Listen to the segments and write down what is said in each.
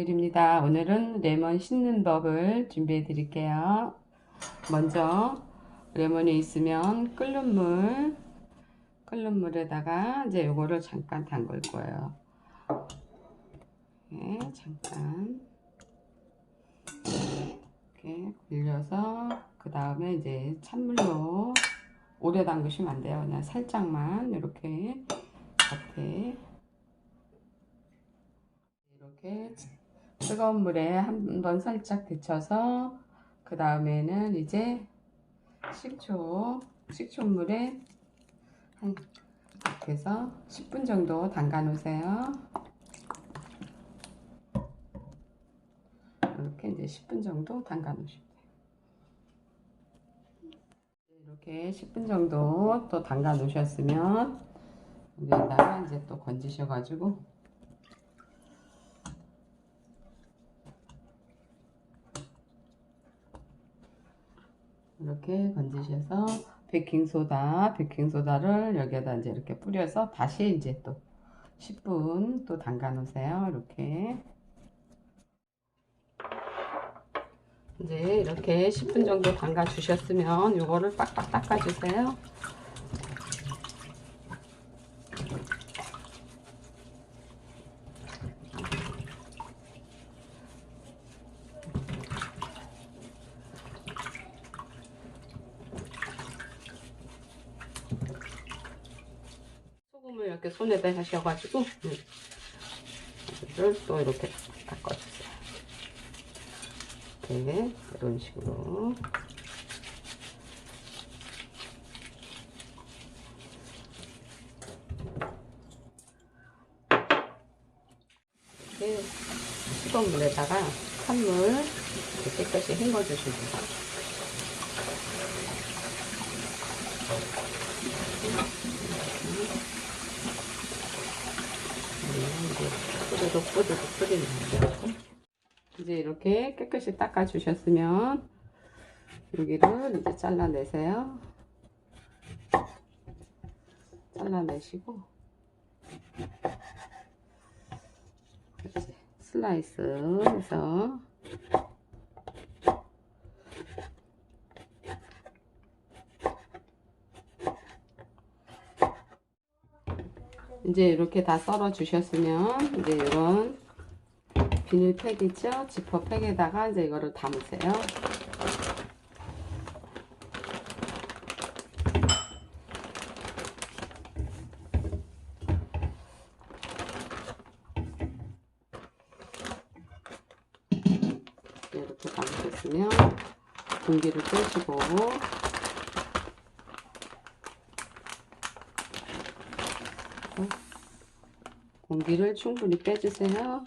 민경유리입니다. 오늘은 레몬 씻는 법을 준비해 드릴게요. 먼저 레몬이 있으면 끓는 물, 끓는 물에다가 이제 요거를 잠깐 담글 거예요. 네, 잠깐 이렇게 굴려서 그 다음에 이제 찬물로 오래 담그시면 안 돼요. 그냥 살짝만 이렇게 겉에 이렇게 뜨거운 물에 한번 살짝 데쳐서 그 다음에는 이제 식초 식초물에 한 해서 10분 정도 담가 놓으세요. 이렇게 이제 10분 정도 담가 놓으시면 돼요. 이렇게 10분 정도 또 담가 놓으셨으면 여기다가 이제 또 건지셔 가지고 이렇게 건지셔서 베킹소다, 베킹소다를 여기에다 이제 이렇게 뿌려서 다시 이제 또 10분 또 담가 놓으세요. 이렇게. 이제 이렇게 10분 정도 담가 주셨으면 이거를 빡빡 닦아 주세요. 소금을 이렇게 손에다 하셔가지고 음. 이를 또 이렇게 닦아주세요. 이렇게 이런 식으로 이렇게 식은 물에다가 찬물 깨끗이 헹궈주십 니다. 뿌르륵 뿌르륵 뿌리는 거죠. 이제 이렇게 깨끗이 닦아 주셨으면 여기를 이제 잘라내세요. 잘라내시고 이제 슬라이스 해서 이제 이렇게 다 썰어 주셨으면 이제 이런 비닐팩 있죠? 지퍼팩에다가 이제 이거를 담으세요. 이렇게 담으셨으면 공기를 빼시 고 공기를 충분히 빼주세요.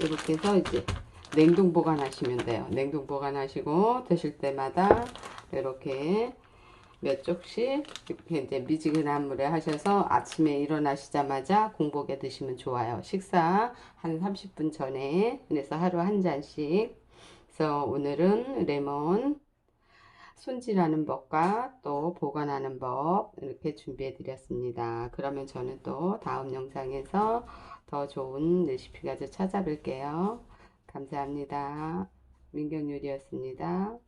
이렇게 해서 이제 냉동 보관하시면 돼요. 냉동 보관하시고 드실 때마다 이렇게 몇 쪽씩 이렇게 이제 미지근한 물에 하셔서 아침에 일어나시자마자 공복에 드시면 좋아요. 식사 한 30분 전에 그래서 하루 한 잔씩. 그래서 오늘은 레몬 손질하는 법과 또 보관하는 법 이렇게 준비해 드렸습니다. 그러면 저는 또 다음 영상에서 더 좋은 레시피 가지고 찾아뵐게요. 감사합니다. 민경요리였습니다.